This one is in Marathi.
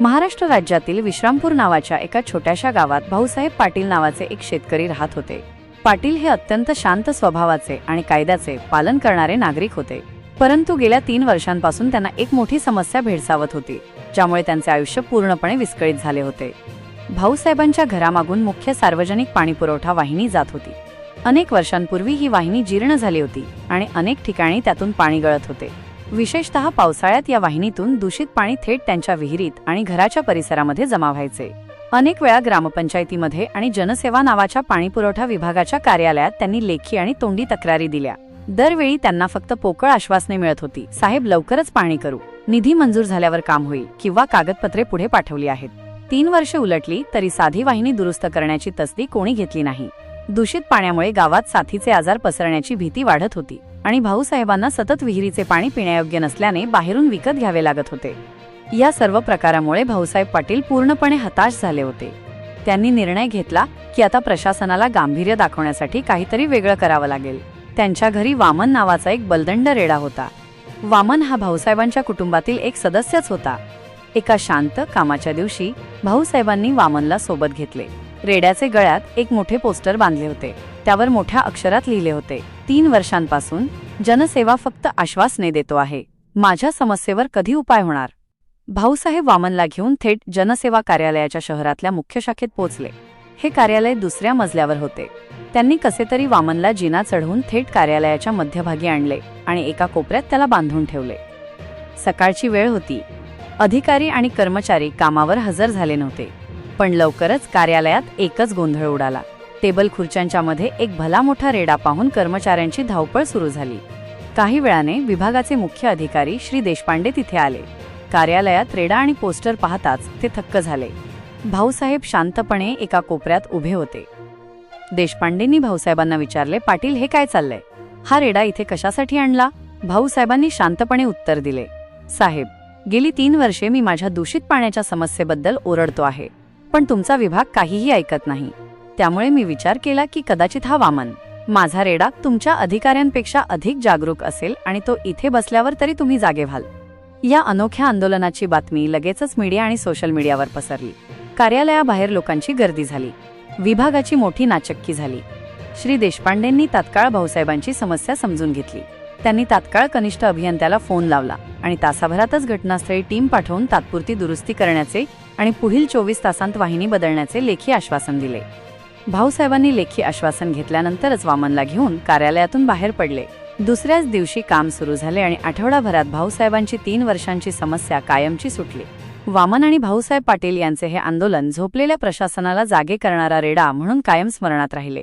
महाराष्ट्र राज्यातील विश्रामपूर नावाच्या एका छोट्याशा गावात भाऊसाहेब पाटील नावाचे एक शेतकरी राहत होते. पाटील हे अत्यंत शांत स्वभावाचे आणि कायद्याचे पालन करणारे नागरिक होते. परंतु गेल्या तीन वर्षांपासून त्यांना एक मोठी समस्या भेडसावत होती ज्यामुळे त्यांचे आयुष्य पूर्णपणे विस्कळीत झाले होते. भाऊसाहेबांच्या घरामागून मुख्य सार्वजनिक पाणीपुरवठा वाहिनी जात होती. अनेक वर्षांपूर्वी ही वाहिनी जीर्ण झाली होती आणि अनेक ठिकाणी त्यातून पाणी गळत होते. विशेषतः पावसाळ्यात या वाहिनीतून दूषित पाणी थेट त्यांच्या विहिरीत आणि घराच्या परिसरामध्ये जमा व्हायचे. अनेक वेळा ग्रामपंचायतीमध्ये आणि जनसेवा नावाच्या पाणीपुरवठा विभागाच्या कार्यालयात त्यांनी लेखी आणि तोंडी तक्रारी दिल्या. दरवेळी त्यांना फक्त पोकळ आश्वासने मिळत होती साहेब लवकरच पाणी करू. निधी मंजूर झाल्यावर काम होईल किंवा कागदपत्रे पुढे पाठवली आहेत. तीन वर्षे उलटली तरी साधी वाहिनी दुरुस्त करण्याची तसदी कोणी घेतली नाही. दूषित पाण्यामुळे गावात साथीचे आजार पसरण्याची भीती वाढत होती. आणि भाऊसाहेबांना सतत विहिरीचे पाणी पिण्यायोग्य नसल्याने बाहेरून विकत घ्यावे लागत होते. या सर्व प्रकारामुळे भाऊसाहेब पाटील पूर्णपणे हताश झाले होते. त्यांनी निर्णय घेतला की आता प्रशासनाला गांभीर्य दाखवण्यासाठी काहीतरी वेगळं करावं लागेल. त्यांच्या घरी वामन नावाचा एक बलदंड रेडा होता. वामन हा भाऊसाहेबांच्या कुटुंबातील एक सदस्यच होता. एका शांत कामाच्या दिवशी भाऊसाहेबांनी वामनला सोबत घेतले. रेड्याचे गळ्यात एक मोठे पोस्टर बांधले होते. त्यावर मोठ्या अक्षरात लिहिले होते. तीन वर्षांपासून जनसेवा फक्त आश्वासने देतो आहे. माझ्या समस्येवर कधी उपाय होणार? भाऊसाहेब वामनला घेऊन थेट जनसेवा कार्यालयाच्या शहरातल्या मुख्य शाखेत पोहोचले. हे कार्यालय दुसऱ्या मजल्यावर होते. त्यांनी कसे तरी वामनला जिना चढवून थेट कार्यालयाच्या मध्यभागी आणले आणि एका कोपऱ्यात त्याला बांधून ठेवले. सकाळची वेळ होती. अधिकारी आणि कर्मचारी कामावर हजर झाले नव्हते. पण लवकरच कार्यालयात एकच गोंधळ उडाला. टेबल खुर्च्यांच्या मध्ये एक भला मोठा रेडा पाहून कर्मचाऱ्यांची धावपळ सुरू झाली. काही वेळाने विभागाचे मुख्य अधिकारी श्री देशपांडे तिथे आले. कार्यालयात रेडा आणि पोस्टर पाहताच ते थक्क झाले. भाऊसाहेब शांतपणे एका कोपऱ्यात उभे होते. देशपांडेंनी भाऊसाहेबांना विचारले पाटील हे काय चाललंय? हा रेडा इथे कशासाठी आणला? भाऊसाहेबांनी शांतपणे उत्तर दिले साहेब गेली तीन वर्षे मी माझ्या दूषित पाण्याच्या समस्येबद्दल ओरडतो आहे पण तुमचा विभाग काहीही ऐकत नाही. त्यामुळे मी विचार केला की कदाचित हा वामन. माझा रेडा तुमच्या अधिकाऱ्यांपेक्षा अधिक जागरूक असेल आणि तो इथे बसल्यावर तरी तुम्ही जागे व्हाल. या अनोख्या आंदोलनाची बातमी लगेचच मीडिया आणि सोशल मीडियावर पसरली. कार्यालयाबाहेर लोकांची गर्दी झाली. विभागाची मोठी नाचक्की झाली. श्री देशपांडेंनी तात्काळ भाऊसाहेबांची समस्या समजून घेतली. त्यांनी तात्काळ कनिष्ठ अभियंत्याला फोन लावला आणि तासाभरातच घटनास्थळी टीम पाठवून तात्पुरती दुरुस्ती करण्याचे आणि पुढील चोवीस तासांत वाहिनी बदलण्याचे लेखी आश्वासन दिले. भाऊसाहेबांनी लेखी आश्वासन घेतल्यानंतरच वामनला घेऊन कार्यालयातून बाहेर पडले. दुसऱ्याच दिवशी काम सुरू झाले आणि आठवडाभरात भाऊसाहेबांची तीन वर्षांची समस्या कायमची सुटली. वामन आणि भाऊसाहेब पाटील यांचे हे आंदोलन झोपलेल्या प्रशासनाला जागे करणारा रेडा म्हणून कायम स्मरणात राहिले.